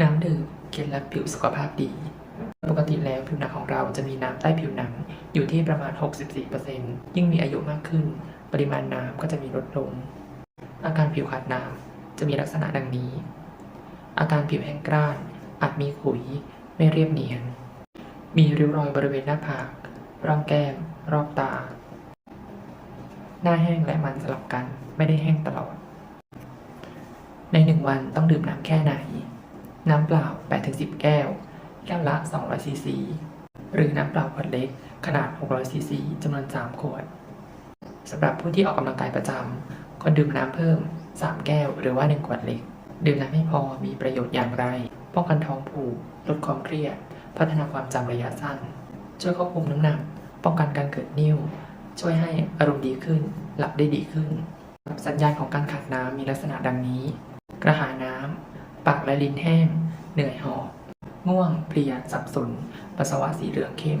น้ำดื่มเคล็ดลับผิวสุขภาพดี ปกติแล้วผิวหนังของเราจะมีน้ำใต้ผิวหนังอยู่ที่ประมาณ 64%ยิ่งมีอายุมากขึ้น ปริมาณน้ำก็จะมีลดลง อาการผิวขาดน้ำจะมีลักษณะดังนี้ อาการผิวแห้งกร้าน อาจมีขุย ไม่เรียบเนียน มีริ้วรอยบริเวณหน้าผากร่องแก้ม รอบตา หน้าแห้งและมันสลับกัน ไม่ได้แห้งตลอด ในหนึ่งวันต้องดื่มน้ำแค่ไหน น้ำเปล่า 8-10 แก้ว แก้วละ 200ซีซีหรือน้ำเปล่าขวดเล็กขนาด 600ซีซีจำนวน 3 ขวดสำหรับผู้ที่ออกกำลังกายประจำควรดื่มน้ำเพิ่ม 3 แก้ว หรือว่า 1 ขวดเล็ก ดื่มน้ำให้พอมีประโยชน์อย่างไร ป้องกันท้องผูก ลดความเครียด พัฒนาความจำระยะสั้น ช่วยควบคุมน้ำหนัก ป้องกันการเกิดนิ่ว ช่วยให้อารมณ์ดีขึ้น หลับได้ดีขึ้น สัญญาณของการขาดน้ำมีลักษณะดังนี้ กระหายน้ำ ปากและลิ้นแห้ง เหนื่อยหอบ ง่วง เพลีย สับสน ปัสสาวะสีเหลืองเข้ม